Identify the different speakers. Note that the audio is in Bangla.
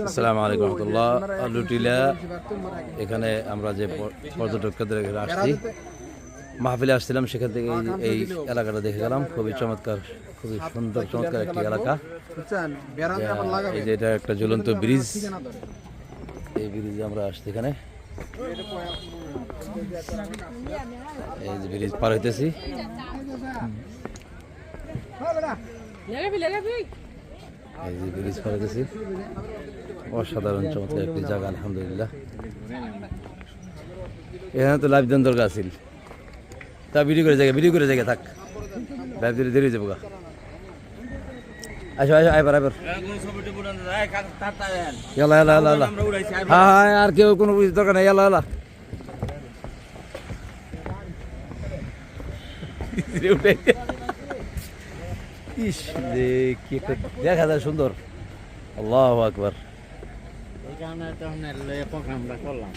Speaker 1: আসসালামু আলাইকুম রহমতুল্লাহ। লুটিলা এখানে আমরা যে পর্যটকদের এখানে আসছি। মাহফিলে আসছিলাম, সেখান থেকে এই- এলাকাটা দেখে গেলাম। খুবই চমৎকার, খুবই সুন্দর, চমৎকার একটি এলাকা। এই যে এটা একটা জ্বলন্ত ব্রিজ। এই ব্রিজে আমরা আসছি এখানে। এই যে ব্রিজ পার হইতেছি। এই যে ব্রিজ পার হইতেছি অসাধারণ, চমৎকার একটি জায়গা, আলহামদুলিল্লাহ। এখানে তো লাইভ দেন দরকার আছিল। তা ভিডিও করে জায়গা ভিডিও করে জায়গা থাক। লাইভ দিলে দেরি যাব গা আসো আসো, আইবার আইবার। এলা এলা এলা এলা হ্যাঁ হ্যাঁ আর কেউ কোনো কিছু দরকার নেই। এলা এলা ইস কি একটা দেখা যায় সুন্দর। আল্লাহ আকবার।
Speaker 2: এই কারণে তো আমরা করলাম।